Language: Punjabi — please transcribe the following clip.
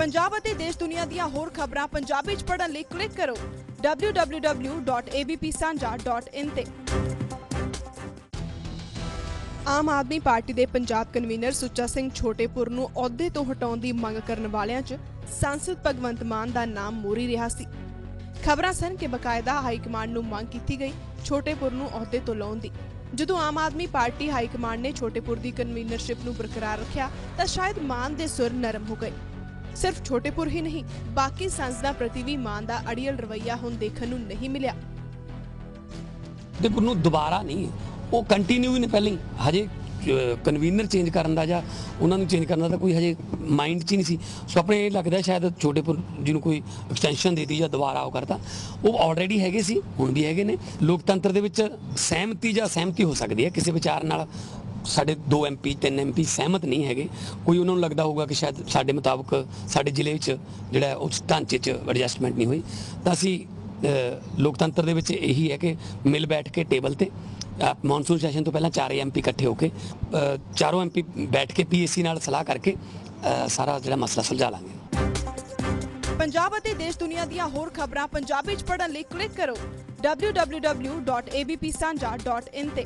ਪੰਜਾਬ ਅਤੇ ਦੇਸ਼ ਦੁਨੀਆ ਦੀਆਂ ਹੋਰ ਖਬਰਾਂ ਪੰਜਾਬੀ ਚ ਪੜ੍ਹਨ ਲਈ ਕਲਿੱਕ ਕਰੋ www.abpsanja.in ਤੇ। ਆਮ ਆਦਮੀ ਪਾਰਟੀ ਦੇ ਪੰਜਾਬ ਕਨਵੀਨਰ ਸੁੱਚਾ ਸਿੰਘ ਛੋਟੇਪੁਰ ਨੂੰ ਅਹੁਦੇ ਤੋਂ ਹਟਾਉਣ ਦੀ ਮੰਗ ਕਰਨ ਵਾਲਿਆਂ 'ਚ ਸੰਸਦ ਭਗਵੰਤ ਮਾਨ ਦਾ ਨਾਮ ਮੋਰੀ ਰਿਹਾ ਸੀ। ਖਬਰਾਂ ਸਨ ਕਿ ਬਕਾਇਦਾ ਹਾਈ ਕਮਾਂਡ ਨੂੰ ਮੰਗ ਕੀਤੀ ਗਈ ਛੋਟੇਪੁਰ ਨੂੰ ਅਹੁਦੇ ਤੋਂ ਲਾਉਣ ਦੀ। ਜਦੋਂ Aam Aadmi party high command ਨੇ ਛੋਟੇਪੁਰ ਦੀ ਕਨਵੀਨਰਸ਼ਿਪ ਨੂੰ ਬਰਕਰਾਰ ਰੱਖਿਆ ਤਾਂ ਸ਼ਾਇਦ ਮਾਨ ਦੇ ਸੁਰ ਨਰਮ ਹੋ ਗਏ। ਸਿਰਫ ਛੋਟੇਪੁਰ ਹੀ ਨਹੀਂ, ਬਾਕੀ ਸੰਸਦਾਂ ਪ੍ਰਤੀ ਵੀ ਮਾਨ ਦਾ ਅੜੀਅਲ ਰਵੱਈਆ ਹੁਣ ਦੇਖਣ ਨੂੰ ਨਹੀਂ ਮਿਲਿਆ। ਦੇਖੋ ਨੂੰ ਦੁਬਾਰਾ ਨਹੀਂ, ਉਹ ਕੰਟੀਨਿਊ ਹੀ ਨੇ ਪਹਿਲਾਂ ਹਜੇ ਕਨਵੀਨਰ ਚੇਂਜ ਕਰਨ ਦਾ ਜਾਂ ਉਹਨਾਂ ਨੂੰ ਚੇਂਜ ਕਰਨ ਦਾ ਕੋਈ ਹਜੇ ਮਾਈਂਡ 'ਚ ਨਹੀਂ ਸੀ। ਸੋ ਆਪਣੇ ਇਹ ਲੱਗਦਾ ਸ਼ਾਇਦ ਛੋਟੇਪੁਰ ਜਿਹਨੂੰ ਕੋਈ ਐਕਸਟੈਂਸ਼ਨ ਦੇਤੀ ਜਾਂ ਦੁਬਾਰਾ ਉਹ ਕਰਤਾ। ਉਹ ਆਲਰੇਡੀ ਹੈਗੇ ਸੀ, ਹੁਣ ਵੀ ਹੈਗੇ ਨੇ। ਲੋਕਤੰਤਰ ਦੇ ਵਿੱਚ ਸਹਿਮਤੀ ਜਾਂ ਸਹਿਮਤੀ ਹੋ ਸਕਦੀ ਹੈ ਕਿਸੇ ਵਿਚਾਰ ਨਾਲ। ਸਾਡੇ 2 ਐਮਪੀ 3 ਐਮਪੀ ਸਹਿਮਤ ਨਹੀਂ ਹੈਗੇ। ਕੋਈ ਉਹਨਾਂ ਨੂੰ ਲੱਗਦਾ ਹੋਊਗਾ ਕਿ ਸ਼ਾਇਦ ਸਾਡੇ ਮੁਤਾਬਕ ਸਾਡੇ ਜ਼ਿਲ੍ਹੇ ਵਿੱਚ ਜਿਹੜਾ ਉਸ ਢਾਂਚੇ 'ਚ ਐਡਜਸਟਮੈਂਟ ਨਹੀਂ ਹੋਈ। ਤਾਂ ਅਸੀਂ ਲੋਕਤੰਤਰ ਦੇ ਵਿੱਚ ਇਹੀ ਹੈ ਕਿ ਮਿਲ ਬੈਠ ਕੇ ਟੇਬਲ ਤੇ ਮੌਨਸੂਨ ਸੈਸ਼ਨ ਤੋਂ ਪਹਿਲਾਂ ਚਾਰੇ ਐਮਪੀ ਇਕੱਠੇ ਹੋ ਕੇ ਅ, ਚਾਰੋਂ ਐਮਪੀ ਬੈਠ ਕੇ ਪੀਐਸਸੀ ਨਾਲ ਸਲਾਹ ਕਰਕੇ ਸਾਰਾ ਜਿਹੜਾ ਮਸਲਾ ਸੁਲਝਾ ਲਾਂਗੇ। ਪੰਜਾਬ ਅਤੇ ਦੇਸ਼ ਦੁਨੀਆ ਦੀਆਂ ਹੋਰ ਖਬਰਾਂ ਪੰਜਾਬੀ ਚ ਪੜ੍ਹਨ ਲਈ ਕਲਿੱਕ ਕਰੋ। www.abpsanja.in ਤੇ।